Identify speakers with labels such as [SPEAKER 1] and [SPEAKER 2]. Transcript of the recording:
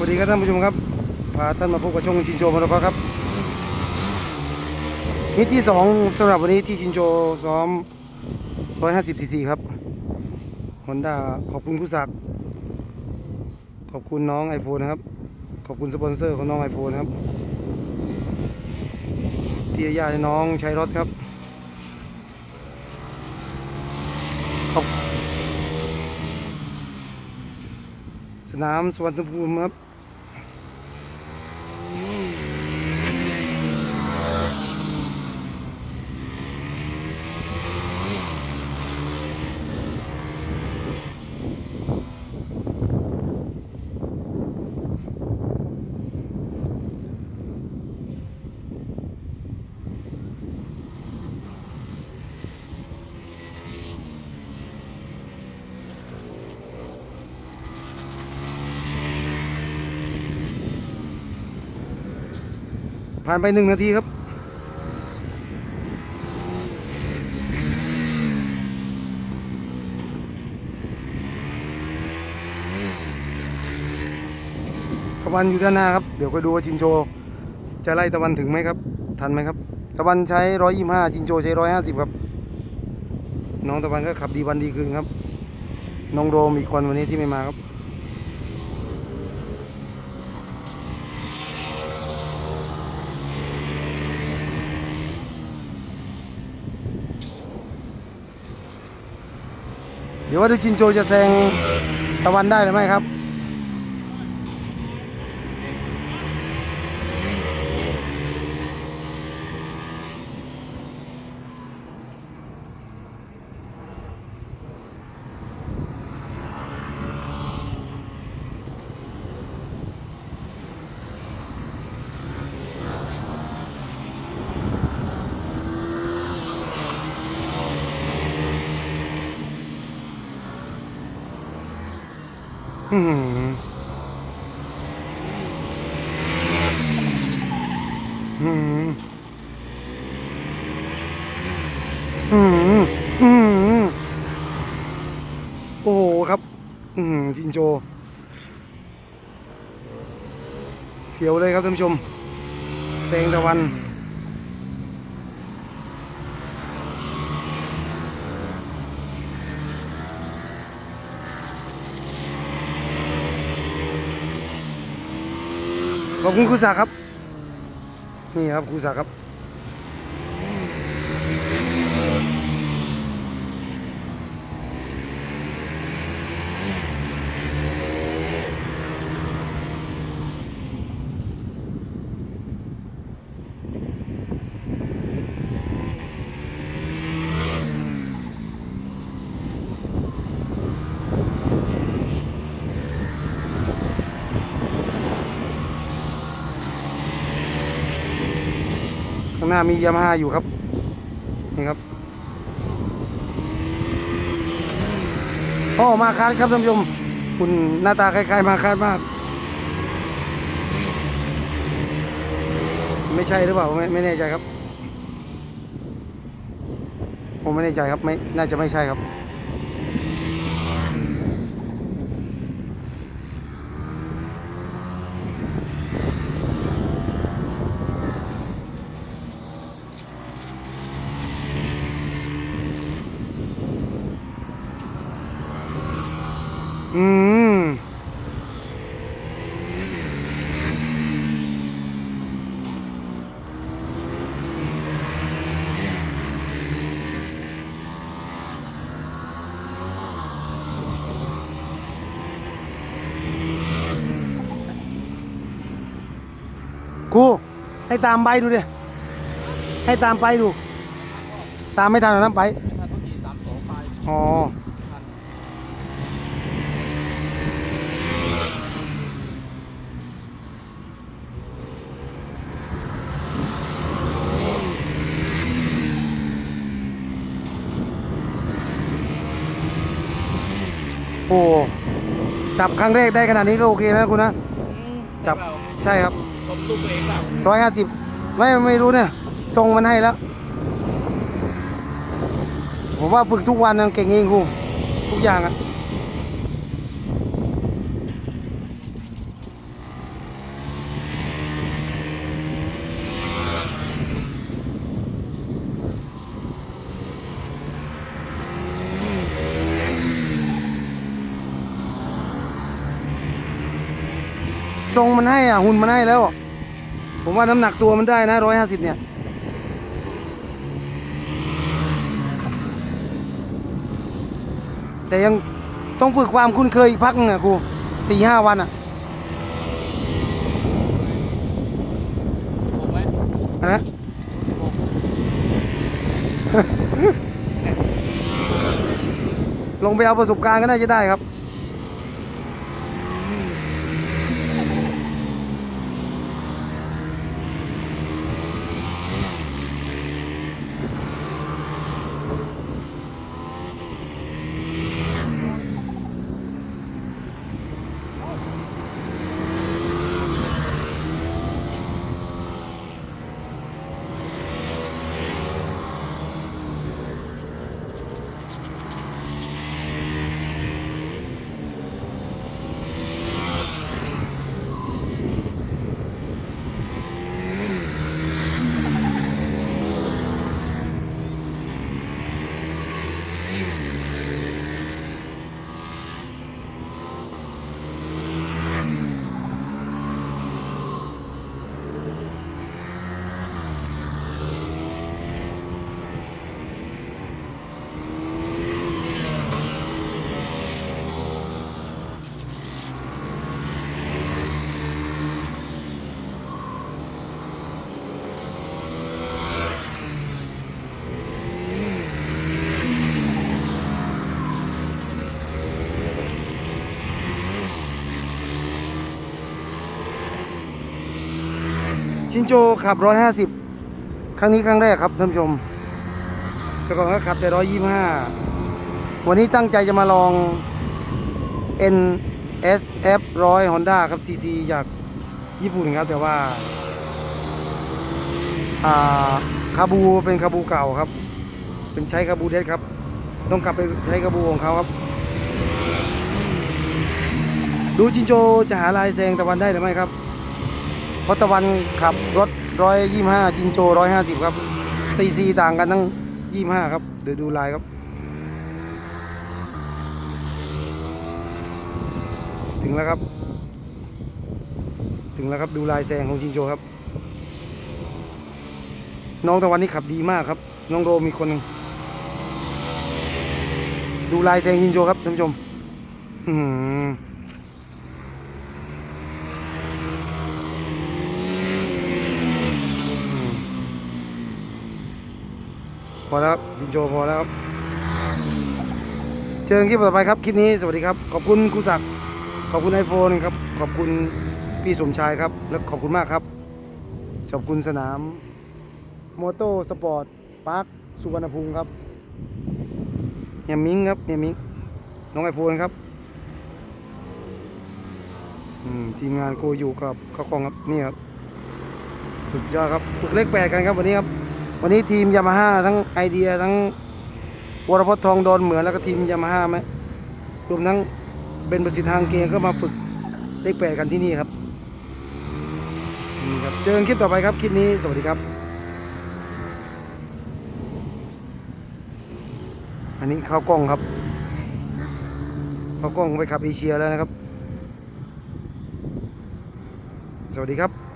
[SPEAKER 1] สวัสดีครับท่านผู้ชมครับ พาท่านมาพบกับช่องชินโจมรดกครับฮิตที่สองสำหรับวันนี้ที่ชินโจซ้อม 150ซีซีครับฮอนด้าขอบคุณคุณศักดิ์ขอบคุณน้อง iPhone นะครับ ขอบคุณสปอนเซอร์ของน้อง iPhone นครับที่อนุญาตให้น้องใช้รถครับขอบสนามสวรรณภูมิครับ ผ่านไปหนึ่งนาทีครับ ตะวันอยู่ด้านหน้าครับ เดี๋ยวไปดูว่าชินโจ จะไล่ตะวันถึงไหมครับ ทันไหมครับ ตะวันใช้ร้อยยี่ห้าชินโจใช้ร้อยห้าสิบครับ น้องตะวันก็ขับดีวันดีคืนครับ น้องโรมอีกคนวันนี้ที่ไม่มาครับ เดี๋ยวว่าดูจินโจจะแซงตะวันได้หรือไม่ครับ อืมอืมอืมอืมโอ้โหครับ อืมจินโจ เสียวเลยครับท่านผู้ชมแสงตะวัน ขอบคุณครูศักดิ์ครับ นี่ครับครูศักดิ์ครับางหน้ามียามาฮ่าอยู่ครับ นี่ครับโอ้มาคาร์ดครับท่านผู้ชมคุณหน้าตาคล้ายๆมาคาร์ดมาก ไม่ใช่หรือเปล่าไม่ไม่แน่ใจครับผมไม่แน่ใจครับไม่น่าจะไม่ใช่ครับ อืมกูให้ตามไปดูดิให้ตามไปดู ตามไม่ทันหรอกนะไป
[SPEAKER 2] ทันทุกทีสามสองไป
[SPEAKER 1] อ๋อ โอ้จับครั้งแรกได้ขนาดนี้ก็โอเคนะคุณนะจับใช่ครับ
[SPEAKER 2] ผมตู้ตัวเองเปล่า
[SPEAKER 1] ร้อยห้าสิบไม่ไม่รู้เนี่ยทรงมันให้แล้ว ผมว่าฝึกทุกวันนะเก่งเองครูทุกอย่างอะ ทรงมันให้อะหุ่นมันให้แล้ว ผมว่าน้ำหนักตัวมันได้นะร้อยห้าสิบเนี่ยแต่ยังต้องฝึกความคุ้นเคยอีกพักนึงอะครูสี่ห้าวันอะ
[SPEAKER 2] สิบหกไหม
[SPEAKER 1] อะนะ
[SPEAKER 2] สิบหก
[SPEAKER 1] ลงไปเอาประสบการณ์ก็น่าจะได้ครับ ชินโจขับ 150 ครั้งนี้ครั้งแรกครับท่านผู้ชมแต่ก่อนก็ขับแต่ 125 วันนี้ตั้งใจจะมาลอง NSF 100 Honda ครับ CC จากญี่ปุ่นครับ แต่ว่าคาบูเป็นคาบูเก่าครับ เป็นใช้คาบูเดสครับ ต้องกลับไปใช้คาบูของเขาครับ ดูจินโจจะหาลายแซงตะวันได้หรือไม่ครับ พราะตะวันขับรถร้อยยี่ห้าจินโจร้อยห้าสิบครับซีซีต่างกันทั้งยี่ห้าครับ เดี๋ยวดูลายครับ ถึงแล้วครับ ถึงแล้วครับดูลายแซงของจินโจครับ น้องตะวันนี่ขับดีมากครับ น้องโรมีคนหนึ่งดูลายแซงจินโจครับท่านผู้ชม อือ พอแล้วครับจินโจพอแล้วครับเจอกันคลิปต่อไปครับคลิปนี้สวัสดีครับ ขอบคุณครูศักดิ์ขอบคุณไอโฟนครับ ขอบคุณพี่สมชายครับ และขอบคุณมากครับ ขอบคุณสนามมอโต้สปอร์ตพาร์คสุวรรณภูมิครับเฮียมิงครับเฮียมิงน้องไอโฟนครับทีมงานโกอยู่กับข้าวกล้องครับนี่ครับสุดยอดครับฝึกเลขแปดกันครับวันนี้ครับ วันนี้ทีมยามาฮ่าทั้งไอเดียทั้งวรพจน์ทองโดนเหมือนแล้วก็ทีมยามาฮ่าไหมรวมทั้งเบนประสิทธิ์ทางเกมก็มาฝึกเลขแปดกันที่นี่ครับนี่ครับ เจอกันคลิปต่อไปครับ คลิปนี้สวัสดีครับ อันนี้เข้ากล้องครับเข้ากล้องไปขับเอเชียแล้วนะครับ สวัสดีครับ